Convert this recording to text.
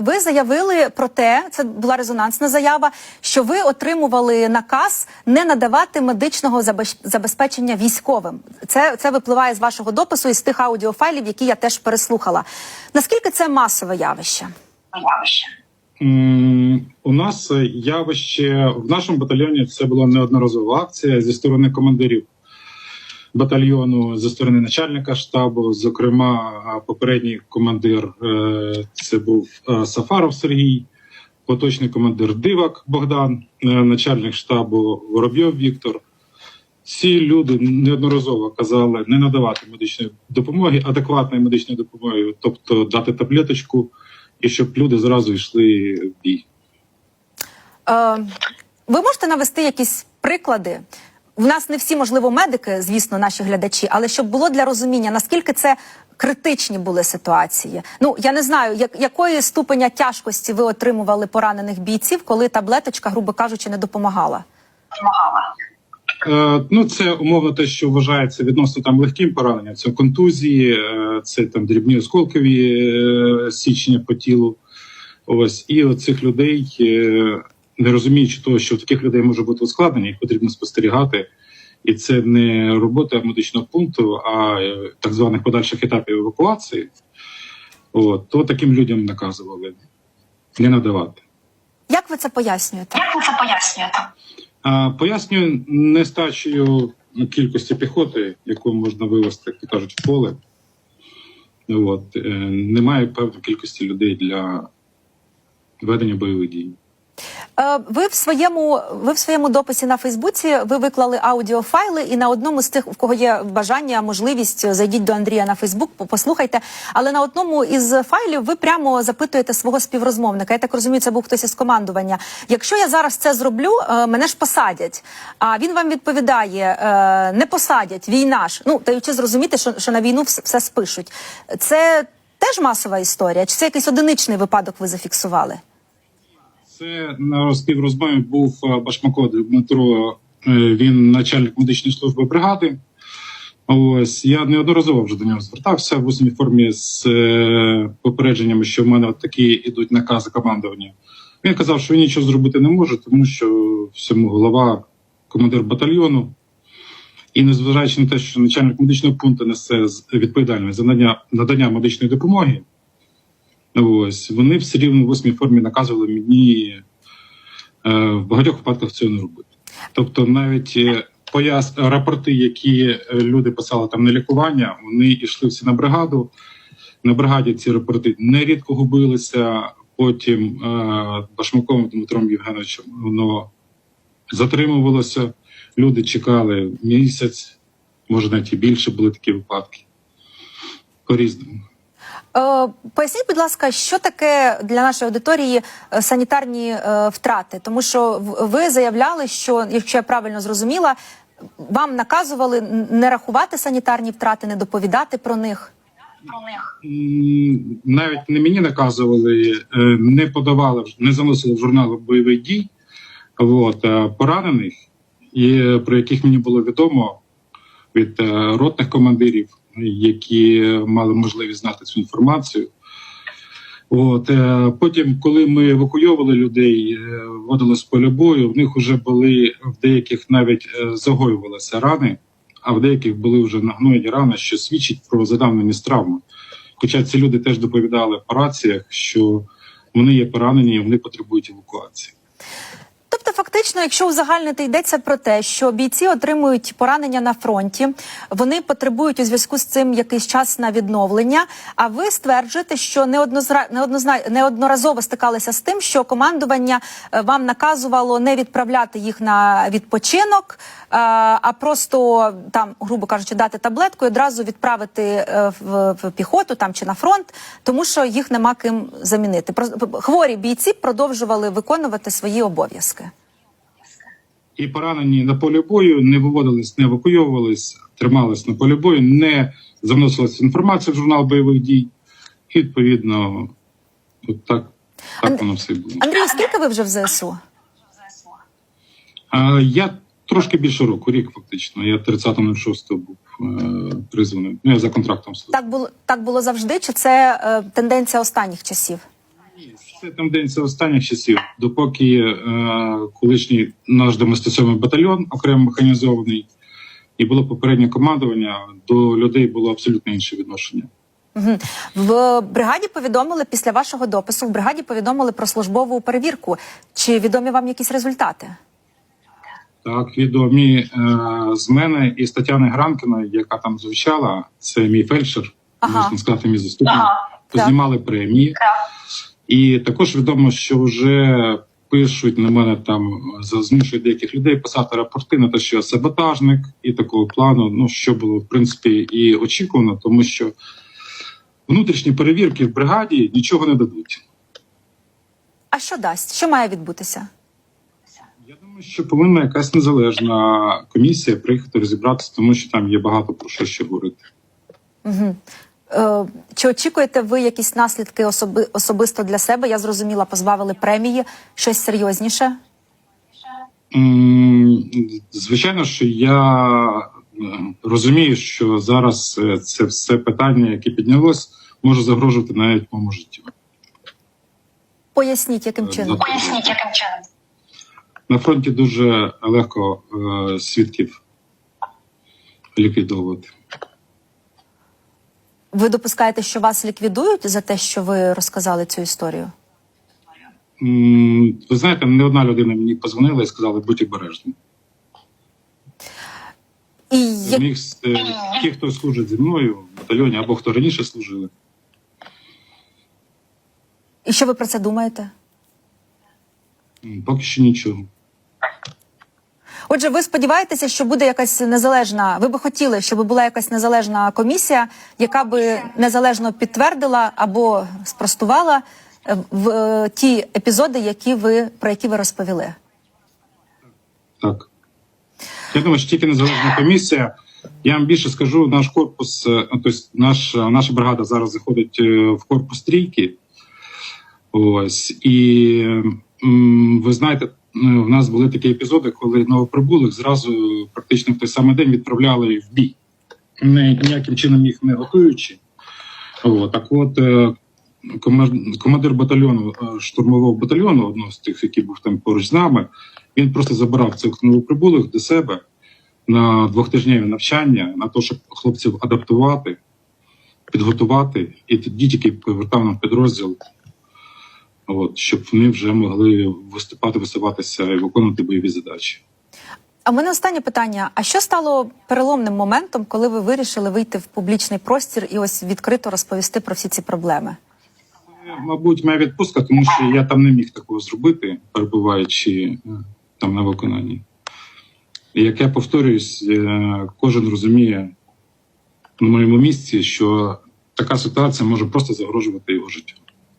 Ви заявили про те, це була резонансна заява, що ви отримували наказ не надавати медичного забезпечення військовим. Це, це випливає з вашого допису і з тих аудіофайлів, які я теж переслухала. Наскільки це масове явище? явище. У нас е, явище в нашому батальйоні це була неодноразова акція зі сторони командирів батальйону, зі сторони начальника штабу. Зокрема, попередній командир е, це був е, Сафаров Сергій, поточний командир Дивак Богдан, е, начальник штабу Воробйов Віктор. Всі люди неодноразово казали не надавати медичної допомоги, адекватної медичної допомоги, тобто дати таблеточку, і щоб люди зразу йшли в бій. Ви можете навести якісь приклади? В нас не всі, можливо, медики, звісно, наші глядачі, але щоб було для розуміння, наскільки це критичні були ситуації. Ну я не знаю, як, якої ступеня тяжкості ви отримували поранених бійців, коли таблеточка, грубо кажучи, не допомагала. Допомагала. Е, ну, це умовно те, що вважається відносно там легким пораненням. Це контузії, е, це там дрібні осколкові е, січення по тілу. Ось і от цих людей, е, не розуміючи того, що в таких людей може бути ускладнення, їх потрібно спостерігати. І це не робота медичного пункту, а е, так званих подальших етапів евакуації. От, то таким людям наказували не надавати. Як ви це пояснюєте? Як ви це пояснюєте? А, Пояснюю нестачею кількості піхоти, яку можна вивести, як кажуть, в поле. От. е, Немає певної кількості людей для ведення бойових дій. Е, Ви в своєму ви в своєму дописі на Фейсбуці ви виклали аудіофайли, і на одному з тих, у кого є бажання, можливість, зайдіть до Андрія на Фейсбук, послухайте. Але на одному із файлів ви прямо запитуєте свого співрозмовника. Я так розумію, це був хтось із командування. Якщо я зараз це зроблю, е, мене ж посадять. А він вам відповідає: е, не посадять, війна ж. Ну даючи зрозуміти, що, що на війну все спишуть. Це теж масова історія? Чи це якийсь одиничний випадок ви зафіксували? Це на співрозмові був е, Башмако Дмитро, е, він начальник медичної служби бригади. Ось я неодноразово вже до нього звертався в усній формі з е, попередженнями, що в мене от такі ідуть накази командування. Він казав, що він нічого зробити не може, тому що всьому голова, командир батальйону. І незважаючи на те, що начальник медичного пункту несе відповідальність за надання, надання медичної допомоги, ось вони все рівно в усній формі наказували мені е, в багатьох випадках цього не робити. Тобто, навіть е, пояс рапорти, які е, люди писали там на лікування, вони йшли всі на бригаду. На бригаді ці рапорти нерідко губилися. Потім е, Башмаком Дмитром Євгеновичем воно затримувалося. Люди чекали місяць, може навіть і більше були такі випадки. По-різному. Е, Поясніть, будь ласка, що таке для нашої аудиторії е, санітарні е, втрати? Тому що в- ви заявляли, що якщо я правильно зрозуміла, вам наказували не рахувати санітарні втрати, не доповідати про них. Навіть не мені наказували, е, не подавали, не заносили в журнал бойових дій от, е, поранених, і е, про яких мені було відомо від е, ротних командирів, які мали можливість знати цю інформацію. От е, потім, коли ми евакуйовували людей, е, вводили з поля бою, в них вже були в деяких навіть е, загоювалися рани, а в деяких були вже нагноєні рани, що свідчить про задавненість травми. Хоча ці люди теж доповідали по раціях, що вони є поранені, і вони потребують евакуації. Фактично, якщо узагальнити, йдеться про те, що бійці отримують поранення на фронті, вони потребують у зв'язку з цим якийсь час на відновлення. А ви стверджуєте, що неоднозра... неоднозна... неодноразово стикалися з тим, що командування е, вам наказувало не відправляти їх на відпочинок, е, а просто там, грубо кажучи, дати таблетку і одразу відправити е, в, піхоту там чи на фронт, тому що їх нема ким замінити. Хворі бійці продовжували виконувати свої обов'язки. І поранені на полі бою не виводились, не евакуйовувались, тримались на полі бою, не заносилася інформація в журнал бойових дій. І відповідно, от так, так воно все було. Андрій, скільки ви вже в ЗСУ? ЗСУ. А, я трошки більше року, рік фактично. Я 30.06 був е, призваний. Ну, я за контрактом служив. Так було так було завжди, чи це е, тенденція останніх часів? Це тенденція останніх часів, допоки е, колишній наш 97-й батальйон, окремо механізований, і було попереднє командування, до людей було абсолютно інше відношення. В бригаді повідомили після вашого допису. В бригаді повідомили про службову перевірку. Чи відомі вам якісь результати? Так, відомі е, з мене і з Тетяни Гранкіної, яка там звучала, це мій фельдшер, Ага. можна сказати, мій заступник. Ага. Познімали премії. Так. І також відомо, що вже пишуть на мене там, за- змушують деяких людей писати рапорти на те, що я саботажник і такого плану, ну що було в принципі і очікувано, тому що внутрішні перевірки в бригаді нічого не дадуть. А що дасть? Що має відбутися? Я думаю, що повинна якась незалежна комісія приїхати розібратися, тому що там є багато про що ще говорити. Угу. Е, чи очікуєте ви якісь наслідки особи, особисто для себе? Я зрозуміла, позбавили премії, щось серйозніше? Звичайно, що я е, розумію, що зараз е, це все питання, яке піднялось, може загрожувати навіть моєму життю. Поясніть, яким чином. Поясніть, яким чином. На фронті дуже легко свідків ліквідовувати. Ви допускаєте, що вас ліквідують за те, що ви розказали цю історію? М, Ви знаєте, не одна людина мені позвонила і сказала, будь обережним. І як... Міг е, ті, хто служить зі мною в батальйоні, або хто раніше служили. І що ви про це думаєте? М, Поки що нічого. Отже, ви сподіваєтеся, що буде якась незалежна. Ви би хотіли, щоб була якась незалежна комісія, яка би незалежно підтвердила або спростувала е, в е, ті епізоди, які ви про які ви розповіли. Так. Я думаю, що тільки незалежна комісія. Я вам більше скажу, наш корпус, тобто наш, наша бригада зараз заходить в корпус трійки. Ось. І ви знаєте, в нас були такі епізоди, коли новоприбулих зразу практично в той самий день відправляли в бій, не, ніяким чином їх не готуючи. От, так от, е, командир батальйону, е, штурмового батальйону, одного з тих, який був там поруч з нами, він просто забирав цих новоприбулих до себе на двохтижневі навчання, на те, щоб хлопців адаптувати, підготувати, і тоді тільки повертав нам підрозділ, от, щоб вони вже могли виступати, висуватися і виконувати бойові задачі. А в мене останнє питання: а що стало переломним моментом, коли ви вирішили вийти в публічний простір і ось відкрито розповісти про всі ці проблеми? Мабуть, моя відпустка, тому що я там не міг такого зробити, перебуваючи е, там на виконанні. І як я повторююсь, е, кожен розуміє на моєму місці, що така ситуація може просто загрожувати його життю.